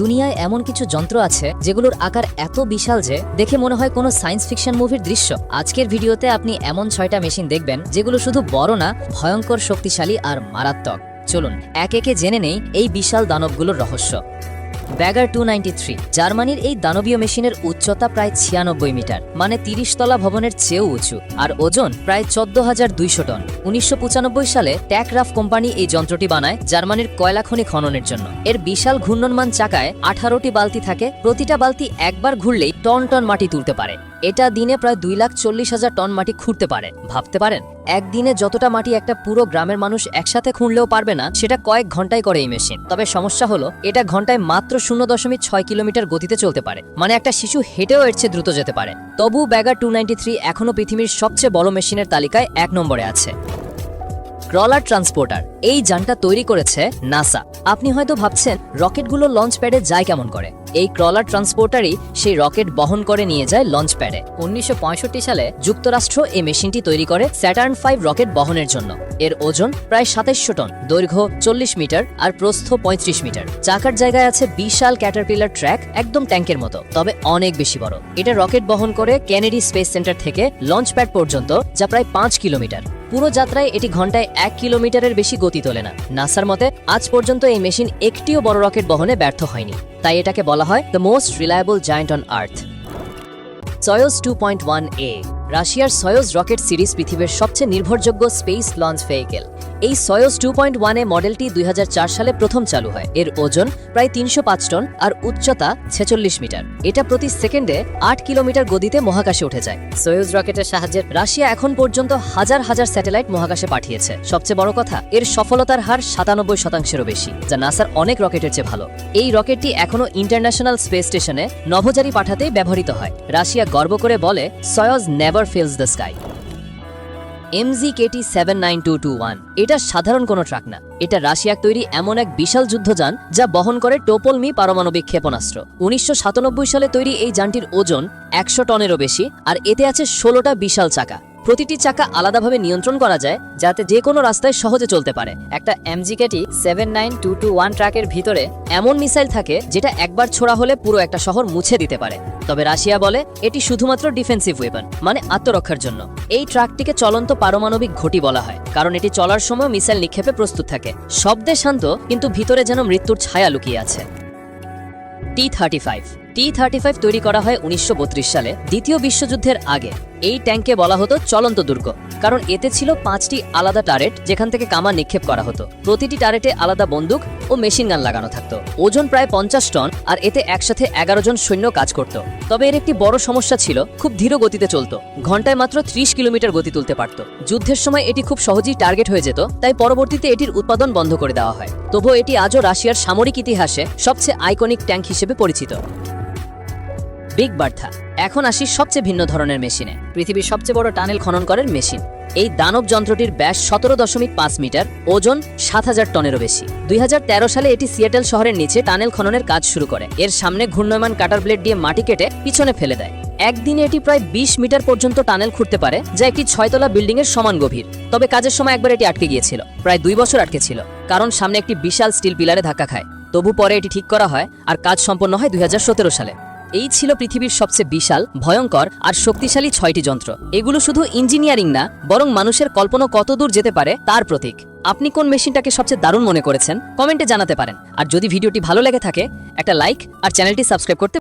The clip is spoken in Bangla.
দুনিয়ায় এমন কিছু যন্ত্র আছে যেগুলোর আকার এত বিশাল যে দেখে মনে হয় কোনো সায়েন্স ফিকশন মুভির দৃশ্য। আজকের ভিডিওতে আপনি এমন ছয়টা মেশিন দেখবেন যেগুলো শুধু বড় না, ভয়ঙ্কর শক্তিশালী আর মারাত্মক। চলুন, এক একে জেনে নেই এই বিশাল দানবগুলোর রহস্য। ব্যাগার টু জার্মানির এই দানবীয় মেশিনের উচ্চতা প্রায় ছিয়ানব্বই মিটার মানে তিরিশ তলা ভবনের চেয়েও উঁচু, আর ওজন প্রায় চোদ্দ হাজার দুইশো টন। উনিশশো পঁচানব্বই সালে ট্যাকরাফ কোম্পানি এই যন্ত্রটি বানায়, জার্মানির কয়লা খনি খননের জন্য। এর বিশাল ঘূর্ণনমান চাকায় আঠারোটি বালতি থাকে, প্রতিটা বালতি একবার ঘুরলেই টন টন মাটি তুলতে পারে। এটা দিনে প্রায় দুই লাখ চল্লিশ হাজার টন মাটি খুঁড়তে পারে। ভাবতে পারেন? একদিনে যতটা মাটি একটা পুরো গ্রামের মানুষ একসাথে খুঁড়লেও পারবে না, সেটা কয়েক ঘন্টায় করে এই মেশিন। তবে সমস্যা হলো, এটা ঘন্টায় মাত্র শূন্য দশমিক ছয় কিলোমিটার গতিতে চলতে পারে। মানে একটা শিশু হেঁটেও এর চেয়ে দ্রুত যেতে পারে। তবু ব্যাগার টু এখনও পৃথিবীর সবচেয়ে বড় মেশিনের তালিকায় এক নম্বরে আছে। ক্রলার ট্রান্সপোর্টার, এই যানটা তৈরি করেছে নাসা। আপনি হয়তো ভাবছেন, রকেটগুলো লঞ্চ প্যাডে যায় কেমন করে? এই ক্রলার ট্রান্সপোর্টারই সেই রকেট বহন করে নিয়ে যায় লঞ্চ প্যাডে। উনিশশো সালে যুক্তরাষ্ট্র এই মেশিনটি তৈরি করে স্যাটার্ন ফাইভ রকেট বহনের জন্য। এর ওজন প্রায় সাতাইশশো টন, দৈর্ঘ্য চল্লিশ মিটার আর প্রস্থ পঁয়ত্রিশ মিটার। চাকার জায়গায় আছে বিশাল ক্যাটারপিলার ট্র্যাক, একদম ট্যাঙ্কের মতো, তবে অনেক বেশি বড়। এটা রকেট বহন করে কেনেডি স্পেস সেন্টার থেকে লঞ্চ প্যাড পর্যন্ত, যা প্রায় পাঁচ কিলোমিটার। পুরো যাত্রায় এটি ঘন্টায় এক কিলোমিটারের বেশি গতি তোলে না। নাসার মতে, আজ পর্যন্ত এই মেশিন একটিও বড় রকেট বহনে ব্যর্থ হয়নি। তাই এটাকে বলা হয় the most reliable giant on earth Soyuz two point one A, রাশিয়ার সয়োজ রকেট সিরিজ পৃথিবীর সবচেয়ে নির্ভরযোগ্য স্পেস লঞ্চ ভেহিকেল। এই সয়োজ টু পয়েন্ট ওয়ানে মডেলটি দুই হাজার চার সালে প্রথম চালু হয়। এর ওজন প্রায় তিনশো পাঁচ টন আর উচ্চতা ছেচল্লিশ মিটার। এটা প্রতি সেকেন্ডে আট কিলোমিটার গতিতে মহাকাশে উঠে যায়। সয়োজ রকেটের সাহায্যে রাশিয়া এখন পর্যন্ত হাজার হাজার স্যাটেলাইট মহাকাশে পাঠিয়েছে। সবচেয়ে বড় কথা, এর সফলতার হার সাতানব্বই শতাংশেরও বেশি, যা নাসার অনেক রকেটের চেয়ে ভালো। এই রকেটটি এখনও ইন্টারন্যাশনাল স্পেস স্টেশনে নভোচারী পাঠাতেই ব্যবহৃত হয়। রাশিয়া গর্ব করে বলে Soyuz never fails the sky. MG KT seven nine two two one এটা সাধারণ কোনো ট্রাক না। এটা রাশিয়ার তৈরি এমন এক বিশাল যুদ্ধযান যা বহন করে টোপলমি পারমাণবিক ক্ষেপণাস্ত্র। উনিশশো সাতানব্বই সালে তৈরি এই যানটির ওজন একশো টনেরও বেশি, আর এতে আছে ষোলোটা বিশাল চাকা। প্রতিটি চাকা আলাদাভাবে নিয়ন্ত্রণ করা যায় যাতে যে কোনো রাস্তায় সহজে চলতে পারে। একটা MGKT seven nine two two one ট্রাকের ভিতরে এমন মিসাইল থাকে যেটা একবার ছোড়া হলে পুরো একটা শহর মুছে দিতে পারে। তবে রাশিয়া বলে এটি শুধুমাত্র ডিফেন্সিভ ওয়েপন মানে আত্মরক্ষার জন্য। এই ট্রাকটিকে চলন্ত পারমাণবিক ঘটি বলা হয়, কারণ এটি চলার সময় মিসাইল নিক্ষেপে প্রস্তুত থাকে। শব্দে শান্ত, কিন্তু ভিতরে যেন মৃত্যুর ছায়া লুকিয়ে আছে। T thirty five T thirty five তৈরি করা হয় উনিশশো বত্রিশ সালে, দ্বিতীয় বিশ্বযুদ্ধের আগে। এই ট্যাঙ্কে বলা হতো চলন্ত দুর্গ, কারণ এতে ছিল পাঁচটি আলাদা টারেট, যেখান থেকে কামা নিক্ষেপ করা হতো। প্রতিটি টারেটে আলাদা বন্দুক ও মেশিন গান লাগানো থাকতো। ওজন প্রায় পঞ্চাশ টন, আর এতে একসাথে এগারো জন সৈন্য কাজ করত। তবে এর একটি বড় সমস্যা ছিল, খুব ধীর গতিতে চলত। ঘন্টায় মাত্র ত্রিশ কিলোমিটার গতি তুলতে পারত। যুদ্ধের সময় এটি খুব সহজেই টার্গেট হয়ে যেত, তাই পরবর্তীতে এটির উৎপাদন বন্ধ করে দেওয়া হয়। তবুও এটি আজও রাশিয়ার সামরিক ইতিহাসে সবচেয়ে আইকনিক ট্যাঙ্ক হিসেবে পরিচিত। বিগ বার্থা এখন আসি সবচেয়ে ভিন্ন ধরনের মেশিনে। পৃথিবীর সবচেয়ে বড় টানেল খনন করেন মেশিন। এই দানব যন্ত্রটির ব্যাস সতেরো দশমিক পাঁচ মিটার, ওজন সাত হাজার টনেরও বেশি। দুই হাজার তেরো সালে এটি সিয়াটেল শহরের নিচে টানেল খননের কাজ শুরু করে। এর সামনে ঘূর্ণয়মান কাটার ব্লেড দিয়ে মাটি কেটে পিছনে ফেলে দেয়। একদিনে এটি প্রায় বিশ মিটার পর্যন্ত টানেল খুঁড়তে পারে, যা একটি ছয়তলা বিল্ডিং এর সমান গভীর। তবে কাজের সময় একবার এটি আটকে গিয়েছিল, প্রায় দুই বছর আটকে ছিল, কারণ সামনে একটি বিশাল স্টিল পিলারে ধাক্কা খায়। তবু পরে এটি ঠিক করা হয়, আর কাজ সম্পন্ন হয় দুই হাজার সতেরো সালে। এই ছিল পৃথিবীর সবচেয়ে বিশাল, ভয়ঙ্কর আর শক্তিশালী ছয়টি যন্ত্র। এগুলো শুধু ইঞ্জিনিয়ারিং না, বরং মানুষের কল্পনা কতদূর যেতে পারে তার প্রতীক। আপনি কোন মেশিনটাকে সবচেয়ে দারুণ মনে করেছেন? কমেন্টে জানাতে পারেন। আর যদি ভিডিওটি ভালো লেগে থাকে, একটা লাইক আর চ্যানেলটি সাবস্ক্রাইব করতে